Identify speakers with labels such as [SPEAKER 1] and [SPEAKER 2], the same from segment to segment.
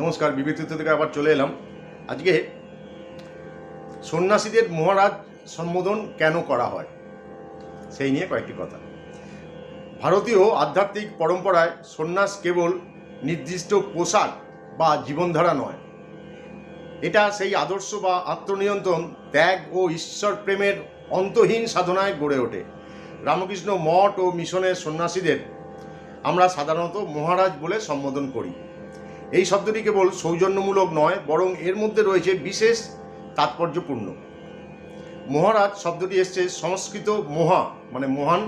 [SPEAKER 1] নমস্কার বিবৃতিত থেকে আবার চলে এলাম। আজকে সন্ন্যাসীদের মহারাজ সম্বোধন কেন করা হয়, সেই নিয়ে কয়েকটি কথা। ভারতীয় আধ্যাত্মিক পরম্পরায় সন্ন্যাস কেবল নির্দিষ্ট পোশাক বা জীবনধারা নয়। এটা সেই আদর্শ বা আত্মনিয়ন্ত্রণ, ত্যাগ ও ঈশ্বর প্রেমের অন্তহীন সাধনায় গড়ে ওঠে। রামকৃষ্ণ মঠ ও মিশনের সন্ন্যাসীদের আমরা সাধারণত মহারাজ বলে সম্বোধন করি। এই শব্দটি কেবল সৌজন্যমূলক নয়, বরং এর মধ্যে রয়েছে বিশেষ তাৎপর্যপূর্ণ। মহারাজ, শব্দটি এসছে সংস্কৃত মহা মানে মহান,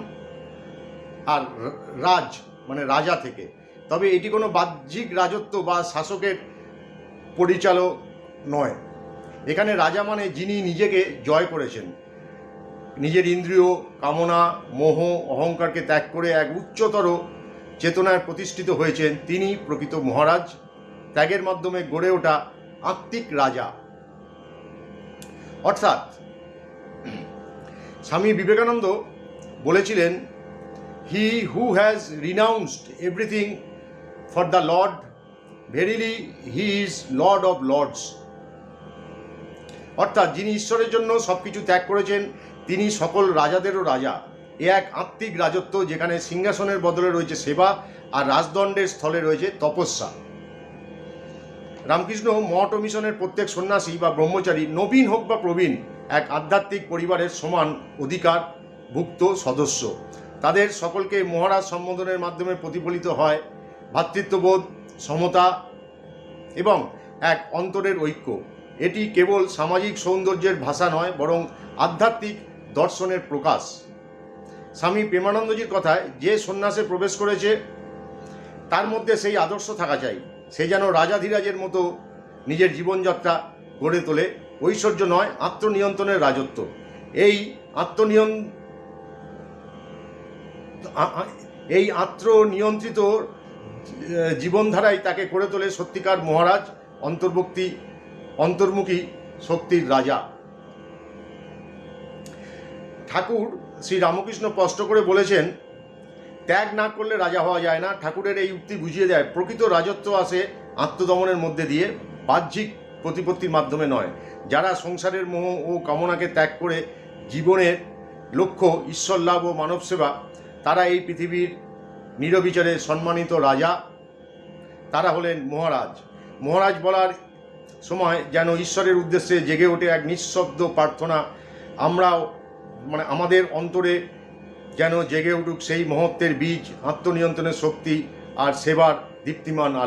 [SPEAKER 1] আর রাজ মানে রাজা থেকে। তবে এটি কোনো বাহ্যিক রাজত্ব বা শাসকের পরিচালক নয়। এখানে রাজা মানে যিনি নিজেকে জয় করেছেন। নিজের ইন্দ্রিয়, কামনা, মোহ, অহংকারকে ত্যাগ করে এক উচ্চতর চেতনায় প্রতিষ্ঠিত হয়েছেন তিনি প্রকৃত মহারাজ। ত্যাগের মাধ্যমে গড়ে ওঠা আত্মিক রাজা। অর্থাৎ, স্বামী বিবেকানন্দ বলেছিলেন he who has renounced everything for the lord verily he is lord of lords অর্থাৎ, যিনি ঈশ্বরের জন্য সব কিছু ত্যাগ করেছেন, তিনি সকল রাজাদেরও রাজা। এ এক আত্মিক রাজত্ব যেখানে সিংহাসনের বদলে রয়েছে সেবা আর রাজদণ্ডের স্থলে রয়েছে তপস্যা। রামকৃষ্ণ মঠ ও মিশনের প্রত্যেক সন্ন্যাসী বা ব্রহ্মচারী, নবীন হোক বা প্রবীণ, এক আধ্যাত্মিক পরিবারের সমান অধিকার, ভুক্ত, সদস্য। তাদের সকলকে মহারাজ সম্বোধনের মাধ্যমে প্রতিফলিত হয় ভ্রাতৃত্ববোধ সমতা এবং এক অন্তরের ঐক্য। এটি কেবল সামাজিক সৌন্দর্যের ভাষা নয়, বরং আধ্যাত্মিক দর্শনের প্রকাশ। স্বামী প্রেমানন্দজির কথায়, যে সন্ন্যাসে প্রবেশ করেছে, তার মধ্যে সেই আদর্শ থাকা চাই। সে যেন রাজাধিরাজের মতো নিজের জীবনযাত্রা গড়ে তোলে। ঐশ্বর্য নয়, আত্মনিয়ন্ত্রণের রাজত্ব। এই আত্মনিয়ন এই আত্মনিয়ন্ত্রিত জীবনধারাই তাকে করে তোলে সত্যিকার মহারাজ, অন্তর্ভুক্তি, অন্তর্মুখী শক্তির রাজা। ঠাকুর শ্রী রামকৃষ্ণ স্পষ্ট করে বলেছেন ত্যাগ না করলে রাজা হওয়া যায় না। ঠাকুরের এই উক্তি বুঝিয়ে দেয়, প্রকৃত রাজত্ব আসে আত্মদমনের মধ্যে দিয়ে, বাহ্যিক প্রতিপত্তির মাধ্যমে নয়। যারা সংসারের মোহ ও কামনাকে ত্যাগ করে জীবনের লক্ষ্য, ঈশ্বর লাভ ও মানব সেবা, তারা এই পৃথিবীর নিরবিচারে সম্মানিত রাজা। তারা হলেন মহারাজ। মহারাজ বলার সময় যেন ঈশ্বরের উদ্দেশ্যে জেগে ওঠে এক নিঃশব্দ প্রার্থনা। আমরাও মানে আমাদের অন্তরে যেন জেগে উঠুক সেই মহত্বের বীজ আত্মনিয়ন্ত্রণের শক্তি আর সেবার দীপ্তিমান আলো।